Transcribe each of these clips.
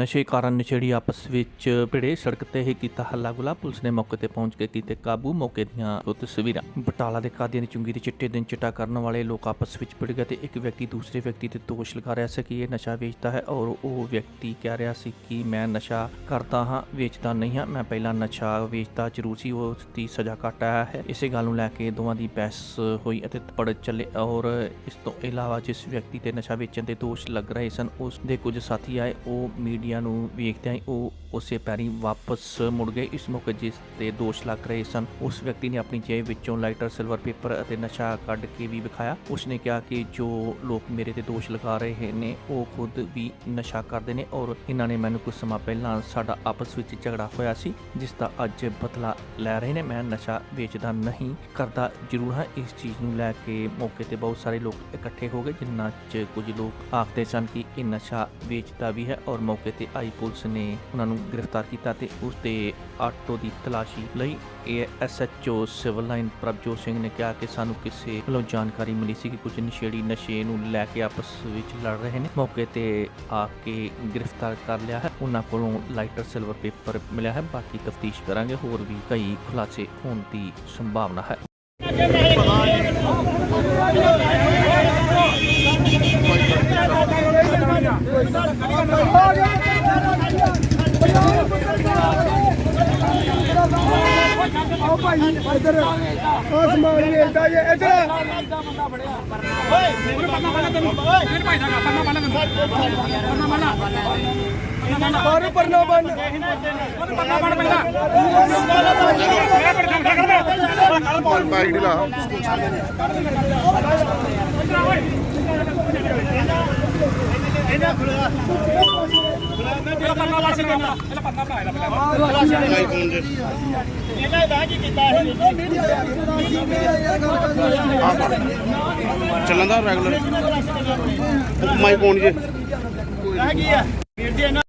ਨਸ਼ੇ ਕਾਰਨ ਨਸ਼ੇੜੀ ਆਪਸ ਵਿੱਚ ਭਿੜੇ, ਸੜਕ ਤੇ ਹੀ ਕੀਤਾ ਹੱਲਾ ਗੁਲਾ ਪੁਲਿਸ ਨੇ ਮੌਕੇ ਤੇ ਪਹੁੰਚ ਕੇ ਕੀਤੇ ਕਾਬੂ। ਮੌਕੇ ਦੀਆਂ ਉਹ ਤਸਵੀਰਾਂ। ਬਟਾਲਾ ਦੇ ਕਾਦੀਆਂ ਦੀ ਚੁੰਗੀ ਦੇ ਚਿੱਟੇ ਦਿਨ ਚਿੱਟਾ ਕਰਨ ਵਾਲੇ ਲੋਕ ਆਪਸ ਵਿੱਚ ਭਿੜ ਗਏ ਤੇ ਇੱਕ ਵਿਅਕਤੀ ਦੂਸਰੇ ਵਿਅਕਤੀ ਤੇ ਦੋਸ਼ ਲਗਾ ਰਿਹਾ ਸੀ ਕਿ ਇਹ ਨਸ਼ਾ ਵੇਚਦਾ ਹੈ ਔਰ ਉਹ ਵਿਅਕਤੀ ਕਹਿ ਰਿਹਾ ਸੀ ਕਿ ਮੈਂ ਨਸ਼ਾ ਕਰਦਾ ਹਾਂ, ਵੇਚਦਾ ਨਹੀਂ ਹਾਂ। ਮੈਂ ਪਹਿਲਾਂ ਨਸ਼ਾ ਵੇਚਦਾ ਜ਼ਰੂਰ ਸੀ, ਉਸ ਦੀ ਸਜ਼ਾ ਘੱਟ ਆਇਆ ਹੈ। ਇਸੇ ਗੱਲ ਨੂੰ ਲੈ ਕੇ ਦੋਵਾਂ ਦੀ ਬਹਿਸ ਹੋਈ ਅਤੇ ਪੜ ਚੱਲੇ ਔਰ ਇਸ ਤੋਂ ਇਲਾਵਾ ਜਿਸ ਵਿਅਕਤੀ ਤੇ ਨਸ਼ਾ ਵੇਚਣ ਦੇ ਦੋਸ਼ ਲੱਗ ਰਹੇ ਸਨ, ਉਸ ਦੇ ਕੁਝ ਸਾਥੀ ਆਏ। ਉਹ ਮੀਡੀਆ ਨੂੰ ਵੇਖਦਿਆਂ ਹੀ ਉਹ ਉਸੇ ਪੈਰੀ ਵਾਪਸ ਮੁੜ ਗਏ। ਇਸ ਮੌਕੇ ਜਿਸ ਤੇ ਦੋਸ਼ ਲੱਗ ਰਹੇ ਸਨ, ਉਸ ਵਿਅਕਤੀ ਨੇ ਆਪਣੀ ਜੇਬ ਵਿੱਚੋਂ ਲਾਈਟਰ, ਸਿਲਵਰ ਪੇਪਰ ਅਤੇ ਨਸ਼ਾ ਕੱਢ ਕੇ ਵੀ ਵਿਖਾਇਆ। ਉਸਨੇ ਕਿਹਾ ਕਿ ਜੋ ਲੋਕ ਮੇਰੇ ਤੇ ਦੋਸ਼ ਲਗਾ ਰਹੇ ਨੇ, ਉਹ ਖੁਦ ਵੀ ਨਸ਼ਾ ਕਰਦੇ ਨੇ ਔਰ ਇਹਨਾਂ ਨੇ ਮੈਨੂੰ ਕੁਝ ਸਮਾਂ ਪਹਿਲਾਂ ਸਾਡਾ ਆਪਸ ਵਿੱਚ ਝਗੜਾ ਹੋਇਆ ਸੀ, ਜਿਸ ਦਾ ਅੱਜ ਬਦਲਾ ਲੈ ਰਹੇ ਨੇ। ਮੈਂ ਨਸ਼ਾ ਵੇਚਦਾ ਨਹੀਂ ਕਰਦਾ, ਜ਼ਰੂਰ ਹਾਂ। ਇਸ ਚੀਜ਼ ਨੂੰ ਲੈ ਕੇ ਮੌਕੇ ਤੇ ਬਹੁਤ ਸਾਰੇ ਲੋਕ ਇਕੱਠੇ ਹੋ ਗਏ ਜਿਨ੍ਹਾਂ 'ਚ ਕੁਝ ਲੋਕ ਆਖਦੇ ਸਨ ਕਿ ਇਹ ਨਸ਼ਾ ਵੇਚਦਾ ਵੀ ਹੈ ਔਰ ਮੌਕੇ ਤੇ ਆਈ ਪੁਲਿਸ ਨੇ ਉਹਨਾਂ ਨੂੰ ਗ੍ਰਿਫਤਾਰ ਕੀਤਾ ਤੇ ਉਸ ਦੇ ਆਟੋ ਦੀ ਤਲਾਸ਼ੀ ਲਈ SHO civil line Prabhjot Singh ਨੇ ਕਿਹਾ ਕਿ ਸਾਨੂੰ ਕਿਸੇ ਵੱਲੋਂ ਜਾਣਕਾਰੀ ਮਿਲੀ ਸੀ ਕਿ ਕੁਝ ਨਸ਼ੇੜੀ ਨਸ਼ੇ ਨੂੰ ਲੈ ਕੇ ਆਪਸ ਵਿੱਚ ਲੜ ਰਹੇ ਨੇ। ਮੌਕੇ ਤੇ ਆ ਕੇ ਗ੍ਰਿਫਤਾਰ ਕਰ ਲਿਆ ਹੈ। ਉਹਨਾਂ ਕੋਲੋਂ ਲਾਈਟਰ, ਸਿਲਵਰ ਪੇਪਰ ਮਿਲਿਆ ਹੈ। ਬਾਕੀ ਤਫਤੀਸ਼ ਕਰਾਂਗੇ। ਹੋਰ ਵੀ ਕਈ ਖੁਲਾਸੇ ਹੋਣ ਦੀ ਸੰਭਾਵਨਾ ਹੈ। ਆਓ ਭਾਈ ਇੱਧਰ। ਆਸਮਾਨ ਵੇਖਦਾ ਜੇ ਇੱਧਰ। ਬਾਹਰ ਪਰਨਾ ਬੰਨ ਬਾਈਕ ਢਿਲਾ ਆਈਫੋਨ ਦੇ ਆਹ ਫੜ। ਚੱਲਣ ਦਾ ਰੈਗੂਲਰ ਮਾਈ ਫੋਨ ਜੇ ਨਾ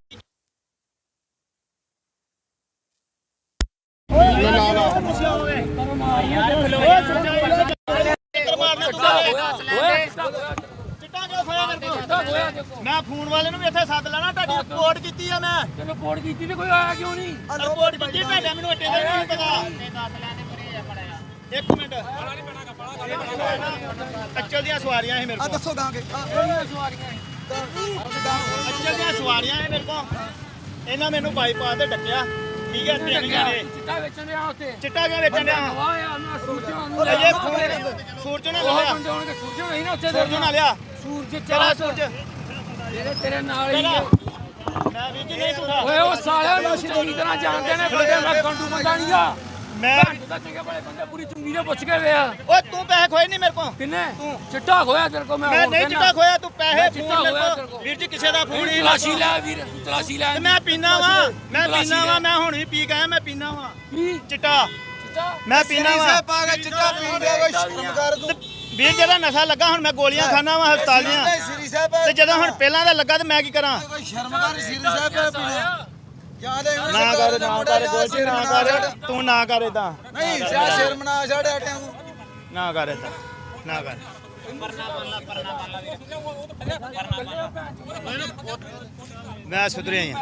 ਫੋਨ ਵਾਲੇ ਨੂੰ ਵੀ ਇੱਥੇ ਸੱਦ ਲੈਣਾ ਤੁਹਾਡੀ ਰਿਪੋਰਟ ਕੀਤੀ ਆ ਮੈਂ। ਤੈਨੂੰ ਕੋਡ ਕੀਤੀ ਤੇ ਕੋਈ ਆਇਆ ਕਿਉਂ ਨਹੀਂ? ਰਿਪੋਰਟ ਕੀਤੀ ਤੁਹਾਡਾ ਮੈਨੂੰ ਅੱਡੇ ਦਾ ਨਹੀਂ ਪਤਾ। ਇੱਕ ਮਿੰਟ। ਅੱਚਲ ਦੀਆਂ ਸਵਾਰੀਆਂ ਸੀ ਮੇਰੇ ਕੋਲ। ਦੱਸੋ ਗਾਂਗੇ ਅੱਚਲ ਦੀਆਂ ਸਵਾਰੀਆਂ ਸੀ ਮੇਰੇ ਕੋਲ। ਇਹਨਾਂ ਮੈਨੂੰ ਬਾਈਪਾਸ ਤੇ ਡੱਕਿਆ। ਠੀਕ ਹੈ ਤਿੰਨ ਜਣੇ ਚਿੱਟਾ ਵੇਚਣ ਦੇ ਉੱਤੇ ਚਿੱਟਾ ਕਿਉਂ ਵੇਚਣ ਡਿਆ? ਵਾਹ ਯਾਰ ਨਾ। ਸੂਰਜੋਂ ਨੂੰ ਇਹ ਸੂਰਜ ਨੇ ਲਿਆ ਸੂਰਜੋਂ ਨਾ ਲਿਆ। ਸੂਰਜ ਤੇਰਾ ਸੂਰਜ। ਤੇਰੇ ਤੇਰੇ ਨਾਲ ਹੀ ਤੇਰਾ ਮੈਂ ਵੀ ਜੀ ਨਹੀਂ ਓਏ ਉਹ ਸਾਲਿਆਂ ਨੂੰ ਚੰਗੀ ਤਰ੍ਹਾਂ ਜਾਣਦੇ ਨੇ ਬੰਦੇ ਮੈਂ ਕੰਟੂ ਬੰਦਾ ਨਹੀਂ ਆ। ਮੈਂ ਤੂੰ ਚੰਗੇ ਬੜੇ ਬੰਦੇ ਪੂਰੀ ਚੁੰਗੀ ਦੇ ਪੁੱਛ ਕੇ ਵੇ ਆ ਓਏ ਤੂੰ ਪੈਸੇ ਖੋਏ ਨਹੀਂ ਮੇਰੇ ਕੋਲ? ਕਿੰਨੇ? ਚਿੱਟਾ ਖੋਇਆ ਤੇਰੇ ਕੋ ਮੈਂ ਨਹੀਂ। ਚਿੱਟਾ ਖੋਇਆ ਤੂੰ ਪੈਸੇ ਫੋਨ ਚਿੱਟਾ ਮੇਰੇ ਖੋਇਆ ਕੋਲ। ਕੋਲ। ਵੀਰ ਜੀ ਕਿਸੇ ਦਾ ਫੋਨ ਹੀ ਤਲਾਸ਼ੀ ਲੈ ਵੀਰ ਤਲਾਸ਼ੀ ਲੈ ਤੇ ਮੈਂ ਪੀਣਾ ਵਾ ਮੈਂ ਪੀਣਾ ਵਾ। ਮੈਂ ਹੁਣ ਵੀ ਪੀ ਗਿਆ ਮੈਂ ਪੀਣਾ ਵਾ। ਕੀ? ਚਿੱਟਾ। ਚਿੱਟਾ? ਮੈਂ ਪੀਣਾ ਵਾ। ਪਾ ਕੇ ਚਿੱਟਾ ਪੀਂਦੇ ਕੋਈ ਸ਼ਰਮ ਕਰ ਤੂੰ। ਵੀਰ ਜਿਹੜਾ ਨਸ਼ਾ ਲੱਗਾ ਹੁਣ ਮੈਂ ਗੋਲੀਆਂ ਖਾਣਾ ਵਾ ਹਸਪਤਾਲ ਦੀਆਂ। ਸ੍ਰੀ ਸਾਹਿਬ ਤੇ ਜਦੋਂ ਹੁਣ ਪਹਿਲਾਂ ਦਾ ਲੱਗਾ ਤੇ ਮੈਂ ਕੀ ਕਰਾਂ? ਕੋਈ ਸ਼ਰਮ ਕਰ ਸ੍ਰੀ ਸਾਹਿਬ ਪੀਣਾ ਜਾਂ ਦੇ ਨਾ ਕਰ ਨਾ ਕਰ ਗੋਲੀ ਨਾ ਕਰ। ਤੂੰ ਨਾ ਕਰ ਇਦਾਂ ਨਹੀਂ ਸਿਆ ਸ਼ਰਮ ਨਾ ਛੱਡ ਹਟਿਆ ਤੂੰ। ਨਾ ਕਰ ਇਦਾਂ ਨਾ ਕਰ। ਮੈਂ ਸੁਧਰਿਆ ਹੀ ਆ।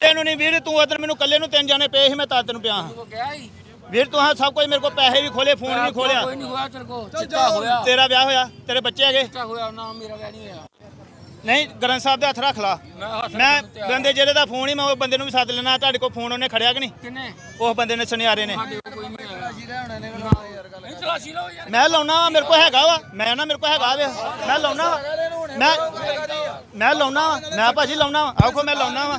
ਤੈਨੂੰ ਨਹੀਂ ਵੀਰ ਤੂੰ ਉਧਰ ਮੈਨੂੰ ਕੱਲੇ ਨੂੰ ਤਿੰਨ ਜਾਣੇ ਪਏ ਸੀ ਮੈਂ ਤਾਂ ਤੈਨੂੰ ਪਿਆ ਹੀ। ਵੀਰ ਤੂੰ ਹਾਂ ਸਭ ਕੁਝ ਮੇਰੇ ਕੋਲ ਪੈਸੇ ਵੀ ਖੋਲੇ ਫੋਨ ਵੀ ਖੋਲਿਆ ਕੋਈ ਨਹੀਂ ਹੋਇਆ ਤੇਰੇ ਕੋ ਚਿੱਟਾ ਹੋਇਆ। ਤੇਰਾ ਵਿਆਹ ਹੋਇਆ ਤੇਰੇ ਬੱਚੇ ਹੈਗੇ। ਚਿੱਟਾ ਹੋਇਆ ਨਾ ਮੇਰਾ ਵਿਆਹ ਨਹੀਂ ਹੋਇਆ। ਨਹੀਂ ਗ੍ਰੰਥ ਸਾਹਿਬ ਦੇ ਹੱਥ ਰੱਖ ਲਾ। ਮੈਂ। ਬੰਦੇ ਜਿਹੜੇ ਦਾ ਫੋਨ ਹੀ ਮੈਂ ਉਹ ਬੰਦੇ ਨੂੰ ਵੀ ਸੱਦ ਲੈਣਾ ਤੁਹਾਡੇ ਕੋਲ ਫੋਨ ਉਹਨੇ ਖੜਿਆ ਕਿ ਨਹੀਂ? ਕਿੰਨੇ? ਉਸ ਬੰਦੇ ਨੇ ਸੁਨਿਆਰੇ ਨੇ। ਮੈਂ ਲਾਉਣਾ ਵਾ ਮੇਰੇ ਕੋਲ ਹੈਗਾ ਵਾ। ਮੈਂ ਨਾ ਮੇਰੇ ਕੋਲ ਹੈਗਾ ਵੇ। ਮੈਂ ਲਾਉਣਾ ਮੈਂ ਮੈਂ ਲਾਉਣਾ ਵਾ। ਮੈਂ ਭਾਜੀ ਲਾਉਣਾ ਵਾ। ਆਖੋ ਮੈਂ ਲਾਉਣਾ ਵਾ।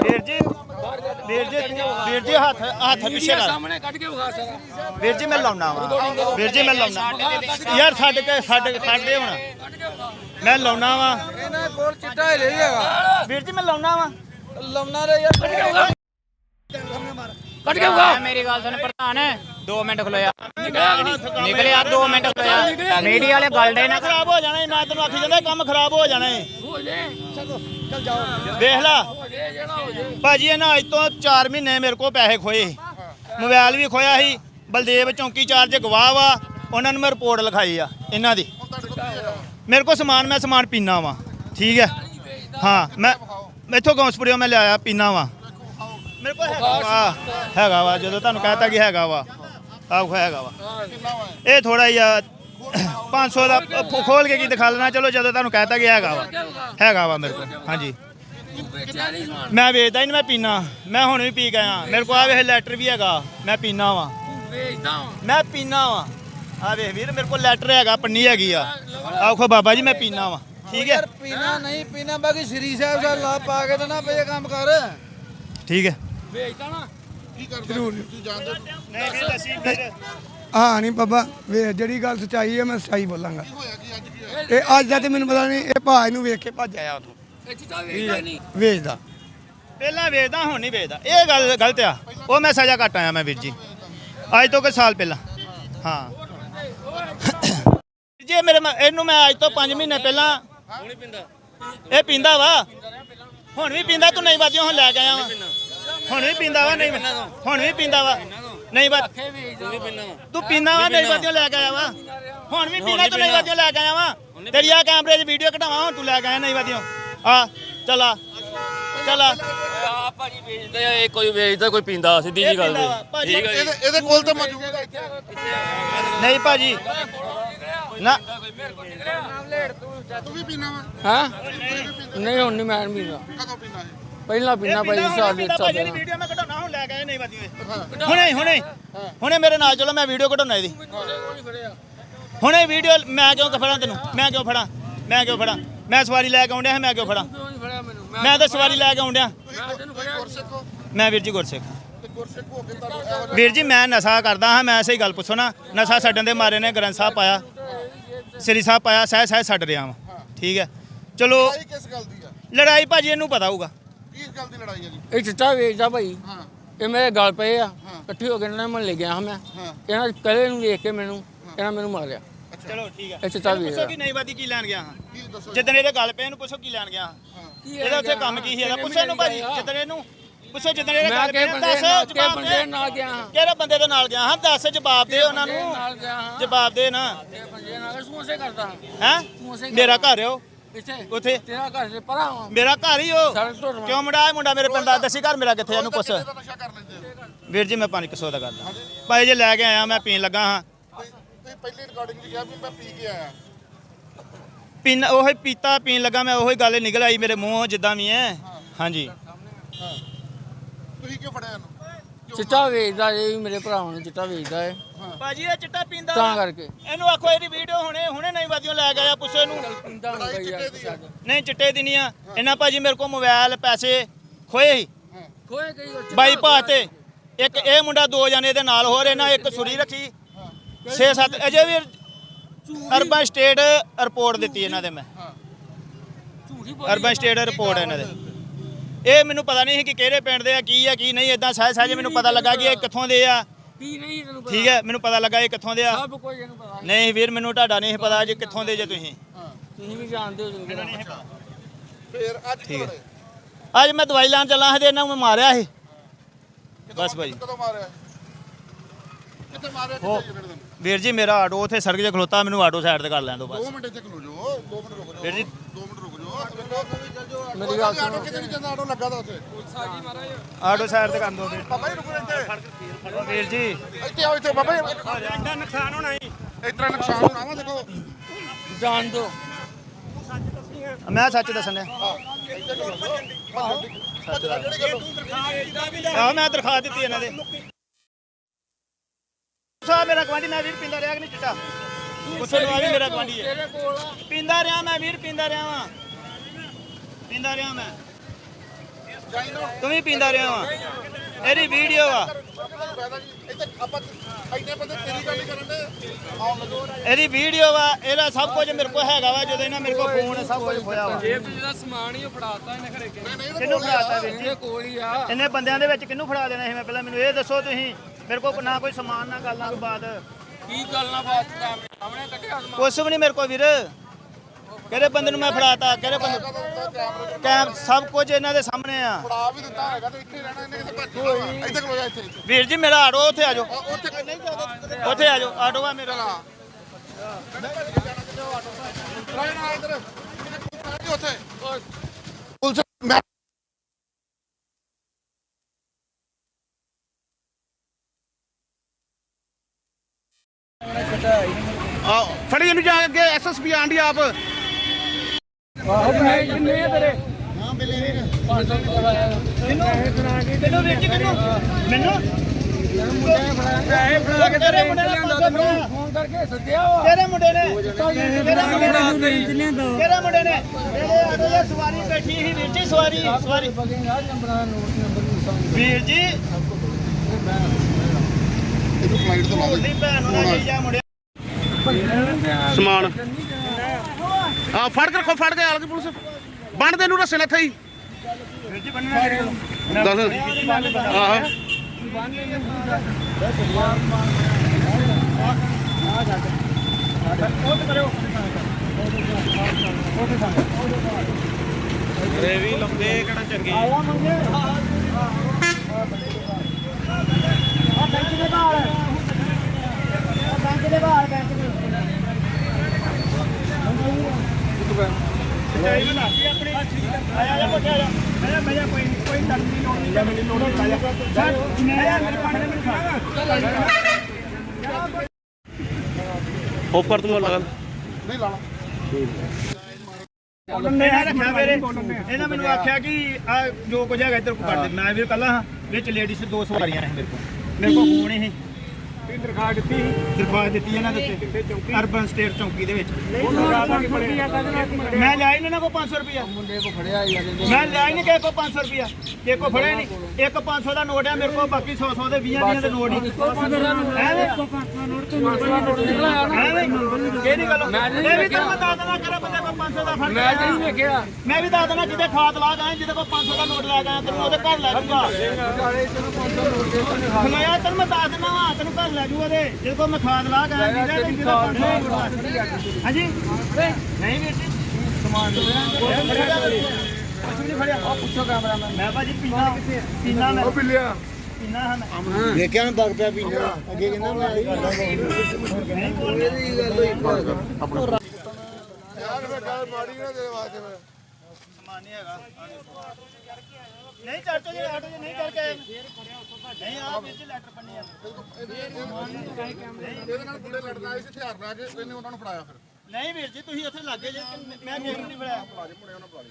ਵੀਰ ਜੀ। ਵੀਰ ਜੀ ਵੀਰ ਜੀ ਹੱਥ ਹੱਥ ਪਿੱਛੇ ਲਾ ਸਾਹਮਣੇ ਕੱਢ ਕੇ ਵਿਖਾ ਸਕਦਾ। ਵੀਰ ਜੀ ਮੈਂ ਲਾਉਣਾ ਵਾ। ਵੀਰ ਜੀ ਮੈਂ ਲਾਉਣਾ। ਯਾਰ ਕੇ ਛੱਡ ਛੱਡ ਦੇ ਹੁਣ। ਮੈਂ ਲਾਉਣਾ ਵਾ। ਇਹਨਾਂ ਕੋਲ ਚਿੱਟਾ ਹੀ ਰਹੀ ਹੈਗਾ। ਵੀਰ ਜੀ ਮੈਂ ਲਾਉਣਾ ਵਾ। ਲੰਮਣਾ ਰੇ ਯਾਰ। ਕੱਢ ਕੇ ਵਿਖਾ। ਮੇਰੀ ਗੱਲ ਸੁਣ ਪ੍ਰਧਾਨ 2 ਮਿੰਟ ਖਲੋਇਆ ਨਿਕਲਿਆ ਕਿ ਨਹੀਂ? ਨਿਕਲਿਆ 2 ਮਿੰਟ ਖਲੋਇਆ ਮੀਡੀਆ ਵਾਲੇ ਗਲਡੇ ਨਾ। ਖਰਾਬ ਹੋ ਜਾਣਾ ਮੈਂ ਤੈਨੂੰ ਆਖੀ ਜਾਂਦਾ ਕੰਮ ਖਰਾਬ ਹੋ ਜਾਣਾ। ਹੋ ਜੇ ਵੇਖ ਲਾ ਹੋ ਜੇ ਜਿਹੜਾ ਹੋ ਜੇ ਭਾਜੀ ਇਹਨਾਂ ਅੱਜ ਤੋਂ 4 ਮਹੀਨੇ ਮੇਰੇ ਕੋਲ ਪੈਸੇ ਖੋਏ ਸੀ। ਮੋਬਾਈਲ ਵੀ ਖੋਇਆ ਸੀ। ਬਲਦੇਵ ਚੌਂਕੀ ਚਾਰਜ ਗਵਾਹ ਵਾ। ਉਹਨਾਂ ਨੂੰ ਮੈਂ ਰਿਪੋਰਟ ਲਿਖਾਈ ਆ, ਇਹਨਾਂ ਦੀ। ਮੇਰੇ ਕੋਲ ਸਮਾਨ, ਮੈਂ ਸਮਾਨ ਪੀਣਾ ਵਾ। ਠੀਕ ਹੈ? ਹਾਂ, ਮੈਂ ਮੈਥੋਂ ਗੌਂਸਪੁਰਿਓ ਮੈਂ ਲਿਆਇਆ ਪੀਣਾ ਵਾ। ਮੇਰੇ ਕੋਲ ਹੈਗਾ ਵਾ। ਹੈਗਾ ਵਾ, ਜਦੋਂ ਤੁਹਾਨੂੰ ਕਹਤਾ ਕਿ ਹੈਗਾ ਵਾ। ਆਹ, ਹੈਗਾ ਵਾ। ਇਹ ਥੋੜਾ ਜਿਹਾ 500 ਦਾ, ਖੋਲ ਕੇ ਕੀ ਦਿਖਾ ਲੈਣਾ। ਚਲੋ, ਜਦੋਂ ਤੁਹਾਨੂੰ ਕਹਤਾ ਕਿ ਹੈਗਾ ਵਾ। ਹੈਗਾ ਵਾ ਮੇਰੇ ਕੋਲ। ਹਾਂਜੀ। ਮੈਂ ਵੇਚਦਾ ਹੀ ਨਹੀਂ ਮੈਂ ਪੀਣਾ ਮੈਂ ਹੁਣ ਵੀ ਪੀ ਗਿਆ ਮੇਰੇ ਕੋਲ ਆ ਵੇਖ ਲੈਟਰ ਵੀ ਹੈਗਾ। ਮੈਂ ਪੀਣਾ ਵਾ। ਵੇਚਦਾ ਮੈਂ ਪੀਣਾ ਵਾ। ਆ ਵੇਖ ਵੀਰ ਮੇਰੇ ਕੋਲ ਲੈਟਰ ਹੈਗਾ ਪੰਨੀ ਹੈਗੀ ਆ। ਆਖੋ ਬਾਬਾ ਜੀ ਮੈਂ ਪੀਣਾ ਵਾ। ਠੀਕ ਹੈ? ਪੀਣਾ ਨਹੀਂ ਪੀਣਾ ਬਾਕੀ ਸ੍ਰੀ ਸਾਹਿਬ ਦਾ ਲਾਭ ਪਾ ਕੇ ਤਾਂ ਨਾ ਪਏ ਕੰਮ ਕਰ। ਠੀਕ ਹੈ। ਵੇਚਦਾ ਨਾ। ਨਹੀਂ ਵੀਰ ਦੱਸੀ। ਵੀਰ ਹਾਂ ਨਹੀਂ ਬਾਬਾ ਵੇ ਜਿਹੜੀ ਗੱਲ ਸੱਚਾਈ ਹੈ ਮੈਂ ਸੱਚਾਈ ਬੋਲਾਂਗਾ। ਇਹ ਅੱਜ ਦਾ ਤੇ ਮੈਨੂੰ ਪਤਾ ਨਹੀਂ ਇਹ ਭਾਜ ਨੂੰ ਵੇਖ ਕੇ ਭੱਜ ਆਇਆ ਉਥੋਂ। ਵੇਚਦਾ ਨਹੀਂ। ਵੇਚਦਾ। ਪਹਿਲਾਂ ਵੇਚਦਾ ਹੁਣ ਨਹੀਂ ਵੇਚਦਾ। ਇਹ ਗੱਲ ਗਲਤ ਆ। ਉਹ ਮੈਂ ਸਜ਼ਾ ਕੱਟ ਆਇਆ ਮੈਂ ਵੀਰ ਜੀ। ਅੱਜ ਤੋਂ ਕੋਈ ਸਾਲ ਪਹਿਲਾਂ। ਹਾਂ। ਜੇ ਮੇਰੇ ਇਹਨੂੰ ਮੈਂ ਅੱਜ ਤੋਂ 5 ਮਹੀਨੇ ਪਹਿਲਾਂ ਇਹ ਪੀਂਦਾ ਵਾ। ਹੁਣ ਵੀ ਪੀਂਦਾ ਤੂੰ ਨਹੀਂ ਵਾਜਿਓ ਹੁਣ ਲੈ ਕੇ ਆਇਆ ਵਾ। ਹੁਣ ਵੀ ਪੀਂਦਾ ਵਾ ਨਹੀਂ ਹੁਣ ਵੀ ਪੀਂਦਾ ਵਾ। ਨਹੀਂ ਵਾ ਤੂੰ ਪੀਂਦਾ ਵਾ ਨਹੀਂ ਵਾਜਿਓ ਲੈ ਕੇ ਆਇਆ ਵਾ। ਹੁਣ ਵੀ ਪੀਂਦਾ ਤੂੰ ਨਹੀਂ ਵਾਜਿਓ ਲੈ ਕੇ ਆਇਆ ਵਾ। ਤੇਰੀ ਆ ਕੈਮਰੇ 'ਚ ਵੀਡੀਓ ਕਢਾਵਾਂ ਹੁਣ ਤੂੰ ਲੈ ਕੇ ਆਇਆ ਨਹੀਂ ਵਾਜਿਓ। ਆ ਚਲਾ ਚਲਾ ਆ। ਭਾਜੀ ਵੇਚਦੇ ਆ ਇਹ ਕੋਈ ਵੇਚਦਾ ਕੋਈ ਪੀਂਦਾ ਸਿੱਧੀ ਜੀ ਗੱਲ ਭਾਜੀ। ਠੀਕ ਹੈ ਜੀ। ਇਹਦੇ ਕੋਲ ਤਾਂ ਮੌਜੂਦ ਹੈ ਨਹੀਂ ਭਾਜੀ। ਨਾ। ਤੂੰ ਵੀ ਪੀਣਾ ਵਾ? ਹਾਂ? ਨਹੀਂ ਹੁਣ ਨਹੀਂ ਮੈਂ ਪੀਂਦਾ। ਕਦੋਂ ਪੀਣਾ ਹੈ ਪਹਿਲਾਂ ਪੀਣਾ ਭਾਈ ਸਾਲ ਦੇ ਸਾਲ ਵੀਡੀਓ ਮੈਂ ਕਢਾਉਣਾ ਹੁਣ ਲੈ ਕੇ ਆਏ ਨਹੀਂ ਵਾਦੀ ਹੁਣੇ ਹੁਣੇ। ਹੁਣੇ ਮੇਰੇ ਨਾਲ ਚਲੋ ਮੈਂ ਵੀਡੀਓ ਕਢਾਉਣਾ ਇਹਦੀ। ਹੁਣੇ ਵੀਡੀਓ ਮੈਂ ਕਿਉਂ ਫੜਾਂ ਤੈਨੂੰ? ਮੈਂ ਕਿਉਂ ਫੜਾਂ? ਮੈਂ ਕਿਉਂ ਫੜਾਂ? ਮੈਂ ਸਵਾਰੀ ਲੈ ਕੇ ਆਉਂਦਿਆ ਮੈਂ ਕਿਉਂ ਫੜਾਂ? ਮੈਂ ਤਾਂ ਸਵਾਰੀ ਲੈ ਕੇ ਆਉਂਦਿਆ। ਮੈਂ ਵੀਰ ਜੀ ਗੁਰਸਿੱਖ ਵੀਰ ਜੀ ਮੈਂ ਨਸ਼ਾ ਕਰਦਾ ਹਾਂ ਮੈਂ ਐਸੇ ਹੀ ਗੱਲ ਪੁੱਛੋ ਨਾ। ਨਸ਼ਾ ਛੱਡਣ ਦੇ ਮਾਰੇ ਨੇ ਗ੍ਰੰਥ ਸਾਹਿਬ ਪਾਇਆ। ਸ੍ਰੀ ਸਾਹਿਬ ਪਾਇਆ ਸਹਿ ਸਹਿ ਛੱਡ ਰਿਹਾ ਵਾਂ। ਠੀਕ ਹੈ। ਚਲੋ ਲੜਾਈ ਕਿਸ ਗੱਲ ਦੀ ਆ? ਲੜਾਈ ਭਾਜੀ ਇਹਨੂੰ ਪਤਾ ਹੋਊਗਾ। ਕਿਸ ਗੱਲ ਦੀ ਲੜਾਈ ਹੈ ਜੀ? ਇਹ ਚਿੱਟਾ ਵੇਚਦਾ ਭਾਈ। ਹਾਂ। ਇਹ ਮੇਰੇ ਗਲ ਪਏ ਆ। ਇਕੱਠੇ ਹੋ ਕੇ ਇਹਨਾਂ ਨੇ ਲੈ ਗਿਆ ਹਾਂ ਮੈਂ। ਇਹਨਾਂ ਕਲੇ ਨੂੰ ਵੇਖ ਕੇ ਮੈਨੂੰ ਇਹਨਾਂ ਮੈਨੂੰ ਮਾਰਿਆ। ਚਲੋ ਠੀਕ ਹੈ ਇਹ ਚਿੱਟਾ ਪੁੱਛੋ ਵੇਚਦਾ ਕਿ ਨਹੀਂ ਵਾਦੀ ਕੀ ਲੈਣ ਗਿਆ ਹਾਂ। ਜਿੱਦਣ ਇਹਦੇ ਗੱਲ ਪਏ ਇਹਨੂੰ ਪੁੱਛੋ ਕੀ ਲੈਣ ਗਿਆ ਹਾਂ। ਇਹਦਾ ਉੱਥੇ ਕੰਮ ਕੀ ਸੀ ਇਹਦਾ? ਪੁੱਛੋ ਇਹਨੂੰ ਭਾਜੀ ਜਿੱਦਣ ਇਹਨੂੰ ਪੁੱਛੋ ਜਿੱਦਣ ਇਹਦੇ ਗੱਲ ਪਏ ਬੰਦੇ ਦੱਸ ਜਵਾਬ ਬੰਦੇ ਦੇ ਨਾਲ ਗਿਆ ਹਾਂ। ਕਿਹੜੇ ਬੰਦੇ ਦੇ ਨਾਲ ਗਿਆ ਹਾਂ? ਦੱਸ ਜਵਾਬ ਦੇ ਉਹਨਾਂ ਨੂੰ। ਜਵਾਬ ਦੇ ਨਾ। ਬੰਦੇ ਨਾਲ? ਸਮੋਸੇ ਕਰਦਾ ਹੈ। ਮੇਰਾ ਘਰ ਹੋ ਇੱਥੇ? ਉੱਥੇ। ਤੇਰਾ ਘਰ ਦੇ ਪਰਾਂ ਵਾਂ। ਮੇਰਾ ਘਰ ਹੀ ਹੋ ਕਿਉਂ ਮੁੰਡਾ? ਇਹ ਮੁੰਡਾ ਮੇਰੇ ਪਿੰਡ ਦਾ ਦੱਸੀ ਘਰ ਮੇਰਾ ਕਿੱਥੇ ਇਹਨੂੰ ਪੁੱਛ। ਵੀਰ ਜੀ ਮੈਂ 500 ਦਾ ਕਰਦਾ। ਭਾਈ ਜੇ ਲੈ ਕੇ ਆਇਆ ਮੈਂ ਪੀਣ ਲੱਗਾ ਹਾਂ। ਤੁਸੀਂ ਤੁਸੀਂ ਪਹਿਲੀ ਰਿਕਾਰਡਿੰਗ 'ਚ ਕਿਹਾ ਵੀ ਮੈਂ ਪੀ ਕੇ ਆਇਆ। ਪੀਣ ਉਹੀ ਪੀਤਾ ਪੀਣ ਲੱਗਾ ਮੈਂ ਉਹੀ ਗੱਲ ਨਿਕਲ ਆਈ ਮੇਰੇ ਮੂੰਹੋਂ ਜਿੱਦਾਂ ਵੀ ਹੈ। ਹਾਂਜੀ। ਤੁਸੀਂ ਕਿਉਂ ਫੜਿਆ ਇਹਨੂੰ? ਚਿੱਟਾ ਵੇਚਦਾ ਇਹ ਵੀ ਮੇਰੇ ਭਰਾਵਾਂ ਨੂੰ ਚਿੱਟਾ ਵੇਚਦਾ ਹੈ। ਭਾਜੀ ਇਹ ਚਿੱਟਾ ਪੀਂਦਾ ਤਾਂ ਵਾ। ਕਰਕੇ। ਇਹਨੂੰ ਆਖੋ ਇਹਦੀ ਵੀਡੀਓ ਹੁਣੇ ਹੁਣੇ ਨਹੀਂ ਵਾਦੀਆਂ ਲੈ ਕੇ ਆਇਆ ਪੁੱਛੋ ਇਹਨੂੰ। ਪੀਂਦਾ ਹੁੰਦਾ ਯਾਰ ਛੱਡ ਨਹੀਂ ਚਿੱਟੇ ਦੀ ਨਹੀਂ ਆ। ਇਹਨਾਂ ਭਾਜੀ ਮੇਰੇ ਕੋਲ ਮੋਬਾਈਲ ਪੈਸੇ ਖੋਏ ਸੀ। ਖੋਏ ਗਈ ਬਾਈ ਭਾਤੇ ਇੱਕ ਇਹ ਮੁੰਡਾ ਦੋ ਜਣੇ ਇਹਦੇ ਨਾਲ ਹੋਰ ਇਹਨਾਂ ਇੱਕ ਸੁਰੀ ਰੱਖੀ। 6-7 ਅਜੇ ਵੀ ਅਰਬਨ ਸਟੇਟ ਰਿਪੋਰਟ ਦਿੱਤੀ ਇਹਨਾਂ ਦੇ ਮੈਂ। ਝੂਠੀ ਅਰਬਨ ਸਟੇਟ ਰਿਪੋਰਟ ਇਹਨਾਂ ਦੇ। ਇਹ ਮੈਨੂੰ ਪਤਾ ਨਹੀਂ ਸੀ ਕਿ ਕਿਹੜੇ ਪਿੰਡ ਦੇ ਆ ਕੀ ਆ ਕੀ ਨਹੀਂ ਇਦਾਂ ਸਹਿਜ ਸਹਿਜ ਮੈਨੂੰ ਪਤਾ ਲੱਗਾ ਕਿ ਇਹ ਕਿੱਥੋਂ ਦੇ ਆ। ਠੀਕ ਹੈ ਮੈਨੂੰ ਪਤਾ ਲੱਗਾ ਇਹ ਕਿੱਥੋਂ ਦੇ ਆ। ਸਭ ਕੁਝ ਇਹਨੂੰ ਪਤਾ ਨਹੀਂ ਵੀਰ ਮੈਨੂੰ ਤੁਹਾਡਾ ਨਹੀਂ ਪਤਾ ਜੀ ਕਿੱਥੋਂ ਦੇ ਜੇ ਤੁਸੀਂ। ਤੁਸੀਂ ਵੀ ਜਾਣਦੇ ਹੋ ਫੇਰ ਅੱਜ ਠੀਕ ਹੈ। ਕਿਉਂ ਅੱਜ ਮੈਂ ਦਵਾਈ ਲੈਣ ਚੱਲਾ ਹਾਂ ਤੇ ਇਹਨਾਂ ਨੂੰ ਮੈਂ ਮਾਰਿਆ ਸੀ। ਬਸ ਭਾਈ ਕਦੋਂ ਮਾਰਿਆ ਉਹ ਵੀਰ ਜੀ ਮੇਰਾ ਆਟੋ ਉੱਥੇ ਸੜਕ 'ਤੇ ਖਲੋਤਾ ਮੈਨੂੰ ਆਟੋ ਸਾਈਡ ਤੇ ਕਰ ਲੈਣ ਦਿਓ ਬਸ। 2 ਮਿੰਟ ਇੱਥੇ ਖਲੋ ਜਾਓ 2 ਮਿੰਟ ਰੁਕ ਜਾਓ। ਵੀਰ ਜੀ। 2 ਮਿੰਟ ਰੁਕ ਜਾਓ ਮੇਰੀ ਗੱਲ ਸੁਣੋ। ਕਿਤੇ ਨਹੀਂ ਜਾਂਦਾ ਆਟੋ ਲੱਗਾ ਦਾ ਉੱਥੇ। ਆਟੋ ਸਾਈਡ ਤੇ ਕਰ ਦਿਓ ਵੀਰ। ਬਾਬਾ ਜੀ ਰੁਕੋ ਇੱਥੇ। ਵੀਰ ਜੀ। ਇੱਥੇ ਆਓ ਇੱਥੇ ਬਾਬਾ ਜੀ। ਇੰਨਾ ਨੁਕਸਾਨ ਹੋਣਾ ਹੀ ਤਰ੍ਹਾਂ ਨੁਕਸਾਨ ਹੋਣਾ ਵਾ ਦੇਖੋ। ਜਾਣ ਦੋ ਮੈਂ ਸੱਚ ਦੱਸਣਾ ਆ ਮੈਂ ਦਰਖਾਸਤ ਦਿੱਤੀ ਇਹਨਾਂ ਦੇ। ਸਾ ਮੇਰਾ ਗਵਾਂਢੀ ਮੈਂ ਵੀਰ ਪਿੰਦਾ ਰਿਹਾ ਕਿ ਨਹੀਂ ਚਿੱਟਾ? ਮੁਸਲਮਾਨ ਵੀ ਮੇਰਾ ਗਵਾਂਢੀ ਹੈ। ਤੇਰੇ ਕੋਲ ਆ। ਪੀਂਦਾ ਰਿਹਾ ਮੈਂ ਵੀਰ ਪੀਂਦਾ ਰਿਹਾ ਵਾਂ। ਪੀਂਦਾ ਰਿਹਾ ਮੈਂ। ਤੂੰ ਵੀ ਪੀਂਦਾ ਰਿਹਾ ਵਾਂ। ਇਹਦੀ ਵੀਡੀਓ ਆ। ਦੇ ਇਹਦੀ ਵੀਡੀਓ ਵਾ ਇਹਦਾ ਸਭ ਕੁਝ ਮੇਰੇ ਕੋਲ ਹੈਗਾ ਵਾ ਜਦੋਂ ਇਹਨਾਂ ਮੇਰੇ ਕੋਲ ਫੋਨ ਸਭ ਕੁਝ ਹੋਇਆ ਵਾ। ਜੇਬ 'ਚ ਜਿਹੜਾ ਸਮਾਨ ਹੀ ਫੜਾਤਾ ਇਹਨੇ ਘਰੇ ਕੇ ਕਿਹਨੂੰ ਫੜਾਤਾ ਵੀਰ ਜੀ? ਕੋਲ ਹੀ ਆ। ਇੰਨੇ ਬੰਦਿਆਂ ਦੇ ਵਿੱਚ ਕਿਹਨੂੰ ਫੜਾ ਦੇਣਾ ਸੀ? ਮੈਂ ਪਹਿਲਾਂ ਮੈਨੂੰ ਇਹ ਦੱਸੋ ਤੁਸੀਂ। ਮੇਰੇ ਕੋਲ ਨਾ ਕੋਈ ਸਮਾਨ ਨਾ ਗੱਲਾਂ ਕੋਈ ਬਾਤ ਕੀ ਗੱਲ ਨਾ ਬਾਤ ਸਾਹਮਣੇ ਕੱਢਿਆ ਸਮਾਨ ਕੁਛ ਵੀ ਨਹੀਂ ਮੇਰੇ ਕੋਲ ਵੀਰ। ਕਿਹੜੇ ਬੰਦੇ ਨੂੰ ਮੈਂ ਫੜਾਤਾ? ਕਿਹੜੇ ਬੰਦੇ ਕੈਮ ਸਭ ਕੁਝ ਇਹਨਾਂ ਦੇ ਸਾਹਮਣੇ ਆ। ਫੜਾ ਵੀ ਦਿੱਤਾ ਹੈਗਾ ਤੇ ਇੱਥੇ ਰਹਿਣਾ ਇਹਨੇ ਕਿਤੇ ਭੱਜ ਜਾਣਾ? ਇੱਥੇ ਖਲੋ ਜਾ ਇੱਥੇ। ਵੀਰ ਜੀ ਮੇਰਾ ਆਟੋ ਉੱਥੇ ਆ ਜਾਓ। ਉੱਥੇ ਨਹੀਂ ਜਾਂਦਾ ਉੱਥੇ ਆ ਜਾਓ ਆਟੋ ਆ ਮੇਰਾ। ਰਹਿਣਾ ਇੱਧਰ। ਉੱਥੇ ਪੁਲਿਸ ਮੈਂ ਆ ਫੜੀ ਇਹਨੂੰ ਜਾ ਕੇ ਐਸਐਸਪੀ ਆਂਡੀ ਆਪ। ਮੈਨੂੰ ਵੇਖੀ ਮੈਨੂੰ ਮੈਨੂੰ? ਤੇਰੇ ਮੁੰਡੇ ਨੇ ਫੋਨ ਕਰਕੇ ਸੱਦਿਆ ਤੇਰੇ ਮੁੰਡੇ ਨੇ। ਤੇਰੇ ਮੁੰਡੇ ਨੇ। ਤੇਰੇ ਮੁੰਡੇ ਨੇ। ਤੇਰੇ ਆਟੋ 'ਚ ਸਵਾਰੀ ਬੈਠੀ ਸੀ ਵੀਰ ਜੀ ਸਵਾਰੀ ਸਵਾਰੀ। ਵੀਰ ਜੀ ਇਹਨੂੰ ਫਲਾਈਟ ਤੋਂ ਲਾ ਸਮਾਨ। ਆ ਫੜ ਕੇ ਰੱਖੋ ਫੜ ਕੇ ਆਲ ਦੀ ਪੁਲਿਸ। ਬੰਨ ਦੇ ਨੂੰ ਰਸੇ ਨੇ ਇੱਥੇ ਹੀ। ਵੀਰ ਜੀ ਬੰਨਣਾ ਕਿਹੜੇ ਦੱਸ ਆਹ ਚਾਹੀ ਬਣਾ ਕੇ ਆਪਣੀ ਆਇਆ ਜਾ ਬੱਚਾ ਜਾ ਮੈਂ ਮੈਂ ਕੋਈ ਕੋਈ ਦਰਦ ਦੀ ਲੋੜ ਨਹੀਂ ਮੈਨੂੰ ਲੋੜ ਨਹੀਂ ਆਇਆ ਸਰ ਮੈਂ ਮੇਰੇ ਪਾਣੀ ਮੈਨੂੰ ਖਾਣਾ ਆਫ ਕਰ ਦੂੰਗਾ ਲਗਾ ਮੈਂ ਰੱਖਿਆ ਮੇਰੇ। ਇਹਨਾਂ ਮੈਨੂੰ ਆਖਿਆ ਕਿ ਆ ਜੋ ਕੁਝ ਹੈਗਾ ਇੱਧਰ ਕੋ ਕਰ ਦੇ। ਮੈਂ ਵੀ ਕੱਲਾ ਹਾਂ। ਵਿੱਚ ਲੇਡੀਜ਼ ਦੋ ਸਵਾਰੀਆਂ ਨੇ ਮੇਰੇ ਕੋਲ। ਮੇਰੇ ਕੋਲ ਫੋਨ ਇਹ। ਦਰਖਾਸਤ ਦਿੱਤੀ ਦਰਖਾਸਤ ਦਿੱਤੀ ਇਹਨਾਂ ਦੇ ਉੱਤੇ। ਅਰਬਨ ਸਟੇਟ ਚੌਂਕੀ ਦੇ ਵਿੱਚ। ਮੈਂ ਲਿਆ ਹੀ ਨਹੀਂ ਨਾ ਕੋ 500 ਰੁਪਿਆ ਮੁੰਡੇ ਕੋ ਫੜਿਆ ਮੈਂ ਲਿਆ ਹੀ ਨਹੀਂ ਕਿਸੇ ਕੋ 500 ਰੁਪਿਆ ਕਿਸੇ ਕੋ ਫੜਿਆ ਨਹੀਂ। ਇੱਕ 500 ਦਾ ਨੋਟ ਹੈ ਮੇਰੇ ਕੋਲ ਬਾਕੀ 100 100 ਦੇ 20 20 ਦੇ ਨੋਟ ਹੀ। ਐਵੇਂ ਐਵੇਂ ਇਹ ਨਹੀਂ ਗੱਲ? ਇਹ ਵੀ ਤਾਂ ਮੈਂ ਦੱਸ ਦੇਣਾ ਕਰਾ ਬੰਦੇ ਕੋ 500 ਦਾ ਫੜ ਮੈਂ ਨਹੀਂ ਵੇਖਿਆ। ਮੈਂ ਵੀ ਦੱਸ ਦੇਣਾ ਜਿਹਦੇ ਖਾਤ ਲਾ ਗਏ ਜਿਹਦੇ ਕੋਲ 500 ਦਾ ਨੋਟ ਲੈ ਗਏ ਤੈਨੂੰ ਉਹਦੇ ਘਰ ਲੈ ਜਾਊਗਾ। ਖਲਾਇਆ ਤੈਨੂੰ ਮੈਂ ਦੱਸ ਦੇਣਾ ਵਾ ਤੈਨੂੰ ਘਰ ਲੈ ਜਾਊਗਾ ਉਹਦੇ। ਜਿਹਦੇ ਕੋਲ ਮੈਂ ਖਾਤ ਲਾ ਗਏ ਜਿਹਦੇ ਜਿਹਦੇ ਕੋਲ 500 ਦਾ ਨੋਟ ਹਾਂਜੀ? ਨਹੀਂ ਵੀਰ ਜੀ ਸਮਾਨ ਨਹੀਂ ਫੜਿਆ। ਆ ਪੁੱਛੋ ਕੈਮਰਾਮੈਨ ਮੈਂ ਭਾਜੀ ਪੀਣਾ ਪੀਣਾ ਮੈਂ ਉਹ ਬਿੱਲਿਆ ਪੀਣਾ ਹਾਂ ਮੈਂ ਵੇਖਿਆ ਨੂੰ ਦਗ ਪਿਆ ਵੀ ਅੱਗੇ ਕਹਿੰਦਾ ਮੈਂ ਆਈ ਸਮਾਨ ਨਹੀਂ ਹੈਗਾ। ਨਹੀਂ ਚੜ ਚੋ ਜੀ ਆਟੋ ਜੀ ਨਹੀਂ ਚੜ ਕੇ ਆਏ। ਨਹੀਂ ਆ ਵਿੱਚ ਲੈਟਰ ਪੰਨੀ ਆ। ਇਹਦੇ ਨਾਲ ਬੁੜੇ ਲੜਨ ਆਏ ਸੀ ਹਥਿਆਰ ਲੈ ਕੇ ਇਹਨੇ ਉਹਨਾਂ ਨੂੰ ਫੜਾਇਆ ਫਿਰ। ਨਹੀਂ ਵੀਰ ਜੀ ਤੁਸੀਂ ਉੱਥੇ ਲੱਗੇ ਜੇ ਮੈਂ ਕਿਸੇ ਨੂੰ ਨਹੀਂ ਫੜਾਇਆ। ਮੁਲਾਜ਼ਮ ਮੁੰਡੇ ਉਹਨਾਂ ਫੜਾ ਲਏ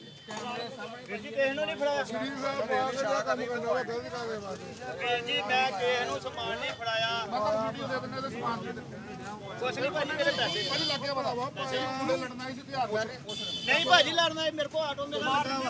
ਵੀਰ ਜੀ ਕਿਸੇ ਨੂੰ ਨਹੀਂ ਫੜਾਇਆ ਵੀਰ ਜੀ ਮੈਂ ਕਿਸੇ ਨੂੰ ਸਮਾਨ ਨਹੀਂ ਫੜਾਇਆ। ਵੀਡੀਓ ਦੇ ਦਿੰਦੇ ਤੇ ਸਮਾਨ ਦੇ ਦਿੰਦੇ ਕੁਛ ਨਹੀਂ ਭਾਜੀ ਮੇਰੇ ਪੈਸੇ ਨਹੀਂ। ਭਾਜੀ ਲੜਨਾ ਇਹ ਮੇਰੇ ਕੋਲ ਆਟੋ ਮੇਰਾ ਲੱਗਾ ਵਾ।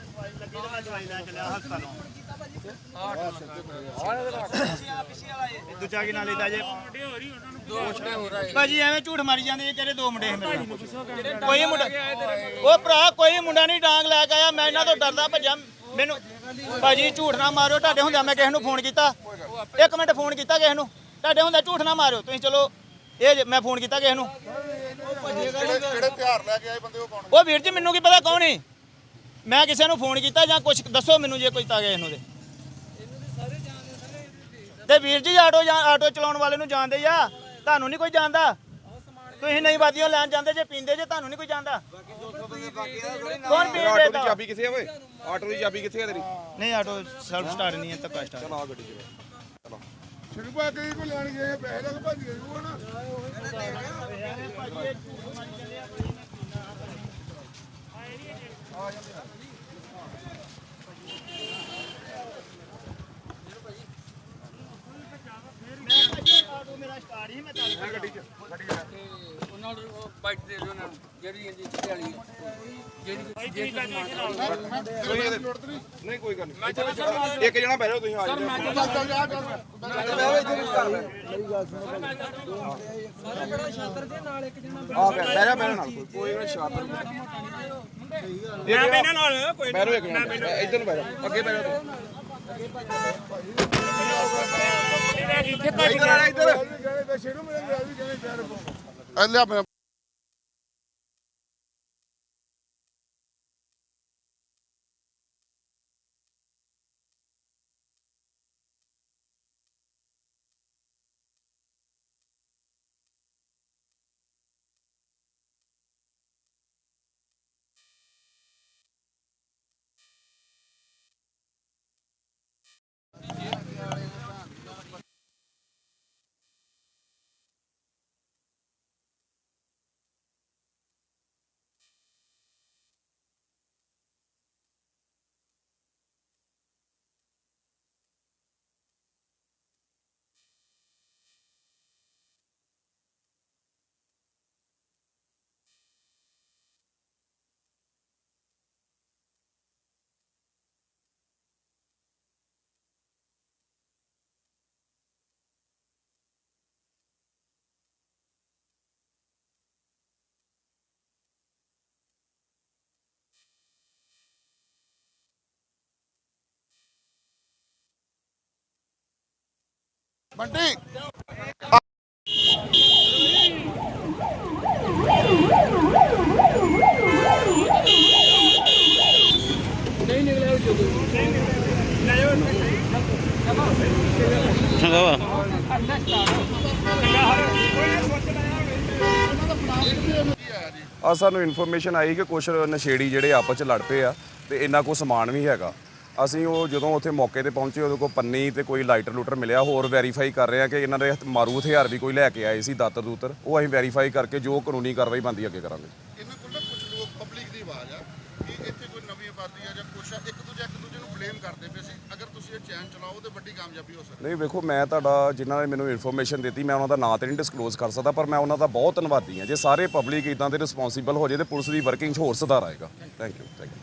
ਦੂਜਾ ਕੀ ਨਾਲ ਲੈਦਾ ਜੇ ਭਾਜੀ ਐਵੇਂ ਝੂਠ ਮਾਰੀ ਜਾਂਦੇ ਜੇ ਤੇਰੇ ਦੋ ਮੁੰਡੇ ਸੀ ਮੇਰੇ ਨਾਲ। ਕੋਈ ਮੁੰਡਾ ਉਹ ਭਰਾ ਕੋਈ ਮੁੰਡਾ ਨਹੀਂ ਡਾਂਗ ਲੈ ਕੇ ਆਇਆ। ਮੈਂ ਇਹਨਾਂ ਤੋਂ ਡਰਦਾ ਭੱਜਾ ਮੈਨੂੰ ਭਾਜੀ ਝੂਠ ਨਾ ਮਾਰਿਓ। ਤੁਹਾਡੇ ਹੁੰਦਿਆਂ ਮੈਂ ਕਿਸੇ ਨੂੰ ਫੋਨ ਕੀਤਾ। ਇੱਕ ਮਿੰਟ ਫੋਨ ਕੀਤਾ ਕਿਸੇ ਨੂੰ। ਤੁਹਾਡੇ ਹੁੰਦਿਆਂ ਝੂਠ ਨਾ ਮਾਰਿਓ। ਤੁਸੀਂ ਚਲੋ ਇਹ ਜੇ ਮੈਂ ਫੋਨ ਕੀਤਾ ਕਿਸੇ ਨੂੰ। ਕਿਹੜੇ ਕਿਹੜੇ ਹਥਿਆਰ ਲੈ ਕੇ ਆਏ ਬੰਦੇ ਉਹ ਕੌਣ? ਉਹ ਵੀਰ ਜੀ ਮੈਨੂੰ ਕੀ ਪਤਾ ਕੌਣ ਹੈ ਮੈਂ ਕਿਸੇ ਨੂੰ ਫੋਨ ਕੀਤਾ ਜਾਂ ਕੁਝ ਦੱਸੋ ਮੈਨੂੰ ਜੇ ਕੋਈ ਤਾਂ ਗਏ ਇਹਨੂੰ ਦੇ ਤੇ ਵੀਰ ਜੀ ਆਟੋ ਜਾਂ ਆਟੋ ਚਲਾਉਣ ਵਾਲੇ ਨੂੰ ਜਾਣਦੇ ਆ ਤੁਹਾਨੂੰ ਨਹੀਂ ਕੋਈ ਜਾਣਦਾ ਤੁਸੀਂ ਨਹੀਂ ਵਾਦੀਆਂ ਲੈਣ ਜਾਂਦੇ ਜੇ ਪੀਂਦੇ ਜੇ ਤੁਹਾਨੂੰ ਨਹੀਂ ਕੋਈ ਜਾਣਦਾ ਕੌਣ ਪੀਂਦੇ ਤਾਂ ਚਾਬੀ ਕਿੱਥੇ ਆ ਓਏ ਆਟੋ ਦੀ ਚਾਬੀ ਕਿੱਥੇ ਆ ਤੇਰੀ ਨਹੀਂ ਆਟੋ ਸੈਲਫ ਸਟਾਰਟ ਨਹੀਂ ਹੈ ਧੱਕਾ ਸਟਾਰਟ ਆ ਗੱਡੀ ਚ ਸ਼ੁਰੂ ਪਾ ਕੇ ਕੋ ਲੈਣ ਗਏ ਪੈਸੇ ਲੱਗ ਭੱਜ ਗਏ ਉਹ ਨਾ ਆਟੋ ਮੇਰਾ ਸਟਾਰਟ ਹੀ ਮੈਂ ਚੱਲ ਗੱਡੀ ਚ ਉਹਨਾਂ ਨੂੰ ਬਾਈਟ ਦੇ ਦਿਓ ਉਹਨਾਂ ਨੂੰ ਜਿਹੜੀ ਇੰਜੀ ਚਿੱਟੇ ਵਾਲੀ ਜਿਹੜੀ ਜਿਹੜੀ ਨਹੀਂ ਕੋਈ ਗੱਲ ਨਹੀਂ ਇੱਕ ਜਣਾ ਬਹਿ ਜਾਓ ਤੁਸੀਂ ਆ ਜਾਓ ਚੱਲ ਚੱਲ ਜਾ ਚੱਲ ਆ ਬਹਿ ਜਾ ਮੇਰੇ ਨਾਲ। ਕੋਈ ਨਾ ਸ਼ਾਤਰ ਮੈਂ ਮੇਰੇ ਨਾਲ ਕੋਈ ਬਹਿ ਜਾਓ ਇੱਕ ਜਣਾ ਇੱਧਰ ਨੂੰ ਜਾਓ ਅੱਗੇ ਤੂੰ। ਇੱਧਰ ਆ ਇੱਧਰ। ਆ ਲਿਆ ਮੈਂ ਬੰਟੀ ਆ ਸਾਨੂੰ ਇਨਫੋਰਮੇਸ਼ਨ ਆਈ ਕਿ ਕੁਝ ਨਸ਼ੇੜੀ ਜਿਹੜੇ ਆਪਸ ਚ ਲੜ ਪਏ ਆ ਤੇ ਇੰਨਾ ਕੋ ਸਮਾਨ ਵੀ ਹੈਗਾ। ਅਸੀਂ ਉਹ ਜਦੋਂ ਉੱਥੇ ਮੌਕੇ ਤੇ ਪਹੁੰਚੇ ਉਹਦੇ ਕੋਲ ਪੰਨੀ ਤੇ ਕੋਈ ਲਾਈਟਰ ਲੂਟਰ ਮਿਲਿਆ ਹੋਰ ਵੈਰੀਫਾਈ ਕਰ ਰਹੇ ਆ ਕਿ ਇਹਨਾਂ ਦੇ ਮਾਰੂ ਹਥਿਆਰ ਵੀ ਕੋਈ ਲੈ ਕੇ ਆਏ ਸੀ ਦਾਤਰ ਦੂਤਰ। ਉਹ ਅਸੀਂ ਵੈਰੀਫਾਈ ਕਰਕੇ ਜੋ ਕਾਨੂੰਨੀ ਕਾਰਵਾਈ ਬਣਦੀ ਅੱਗੇ ਕਰਾਂਗੇ। ਇਹਨਾਂ ਕੋਲ ਨਾ ਕੁਝ ਲੋਕ ਪਬਲਿਕ ਦੀ ਆਵਾਜ਼ ਆ ਕਿ ਇੱਥੇ ਕੋਈ ਨਵੀਂ ਆਬਾਦੀ ਆ ਜਾਂ ਕੁਛ ਆ ਇੱਕ ਦੂਜੇ ਇੱਕ ਦੂਜੇ ਨੂੰ ਬਲੇਮ ਕਰਦੇ ਪਏ ਸੀ। ਅਗਰ ਤੁਸੀਂ ਇਹ ਚੈਨ ਚਲਾਓ ਤੇ ਵੱਡੀ ਕਾਮਯਾਬੀ ਹੋ ਸਕਦੀ। ਨਹੀਂ ਵੇਖੋ ਮੈਂ ਤੁਹਾਡਾ ਜਿਨ੍ਹਾਂ ਨੇ ਮੈਨੂੰ ਇਨਫੋਰਮੇਸ਼ਨ ਦਿੱਤੀ ਮੈਂ ਉਹਨਾਂ ਦਾ ਨਾਂ ਤੇ ਨਹੀਂ ਡਿਸਕਲੋਜ਼ ਕਰ ਸਕਦਾ ਪਰ ਮੈਂ ਉਹਨਾਂ ਦਾ ਬਹੁਤ ਧੰਨਵਾਦੀ ਹਾਂ। ਜੇ ਸਾਰੇ ਪਬਲਿਕ ਇਦਾਂ ਦੇ ਰਿਸਪੌਂਸੀਬਲ ਹੋ ਜੇ ਤੇ ਪੁਲਿਸ ਦੀ ਵਰਕਿੰਗ 'ਚ ਹੋਰ ਸੁਧਾਰ ਆਏਗਾ। Thank you thank you